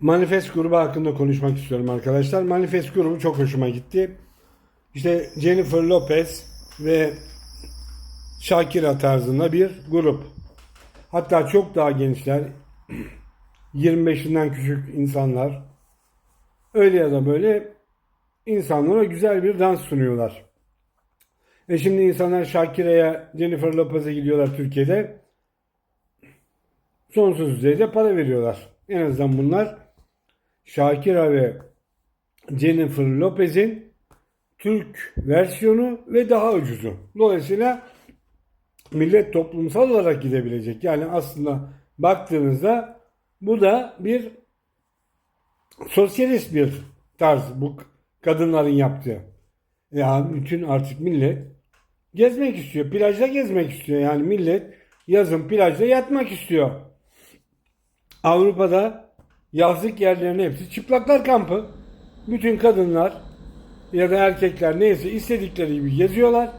Manifest grubu hakkında konuşmak istiyorum arkadaşlar. Manifest grubu çok hoşuma gitti. İşte Jennifer Lopez ve Shakira tarzında bir grup. Hatta çok daha gençler, 25'inden küçük insanlar öyle ya da böyle insanlara güzel bir dans sunuyorlar. E şimdi insanlar Shakira'ya, Jennifer Lopez'e gidiyorlar Türkiye'de. Sonsuz düzeyde para veriyorlar. En azından bunlar Shakira ve Jennifer Lopez'in Türk versiyonu ve daha ucuzu. Dolayısıyla millet toplumsal olarak gidebilecek. Yani aslında baktığınızda bu da bir sosyalist bir tarz bu kadınların yaptığı. Ya bütün artık millet gezmek istiyor. Plajda gezmek istiyor. Yani millet yazın plajda yatmak istiyor. Avrupa'da yazlık yerlerin hepsi çıplaklar kampı. Bütün kadınlar ya da erkekler neyse istedikleri gibi geziyorlar.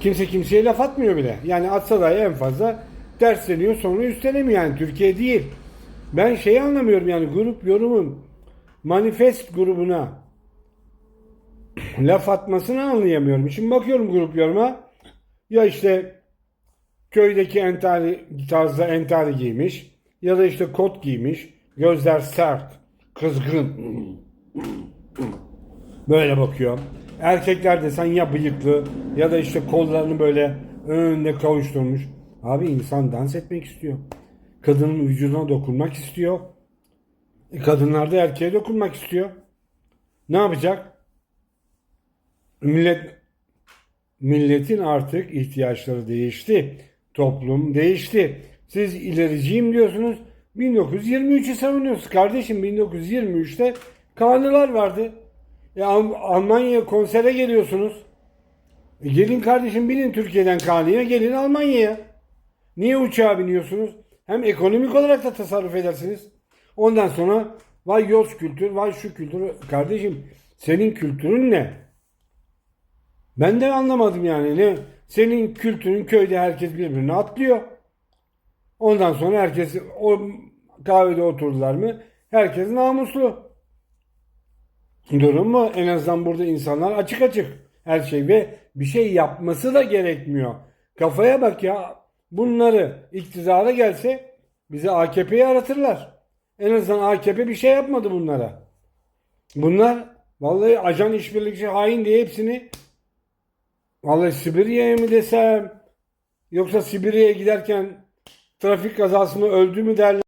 Kimse kimseye laf atmıyor bile. Yani atsa dahi en fazla dersleniyor sonra üstelemiyor yani Türkiye değil. Ben şeyi anlamıyorum yani grup yorumun manifest grubuna laf atmasını anlayamıyorum. Şimdi bakıyorum grup yoruma ya işte köydeki entari tarzda entari giymiş ya da işte kot giymiş gözler sert kızgın böyle bakıyor. Erkekler desen ya bıyıklı ya da işte kollarını böyle önüne kavuşturmuş. Abi insan dans etmek istiyor. Kadının vücuduna dokunmak istiyor. E, kadınlar da erkeğe dokunmak istiyor. Ne yapacak? Millet milletin artık ihtiyaçları değişti. Toplum değişti. Siz ilericiyim diyorsunuz. 1923'ü savunuyorsunuz. Kardeşim 1923'te kanunlar vardı. E, Al- Almanya'ya konsere geliyorsunuz. E, gelin kardeşim binin Türkiye'den Kanı'ya gelin Almanya'ya. Niye uçağa biniyorsunuz? Hem ekonomik olarak da tasarruf edersiniz. Ondan sonra vay yoz kültür, vay şu kültür. Kardeşim senin kültürün ne? Ben de anlamadım yani. Ne? Senin kültürün köyde herkes birbirine atlıyor. Ondan sonra herkes o kahvede oturdular mı? Herkes namuslu. Durum mu? En azından burada insanlar açık açık her şey ve bir şey yapması da gerekmiyor. Kafaya bak ya. Bunları iktidara gelse bize AKP'yi aratırlar. En azından AKP bir şey yapmadı bunlara. Bunlar vallahi ajan işbirlikçi hain diye hepsini vallahi Sibirya'ya mı desem yoksa Sibirya'ya giderken trafik kazasında öldü mü derler.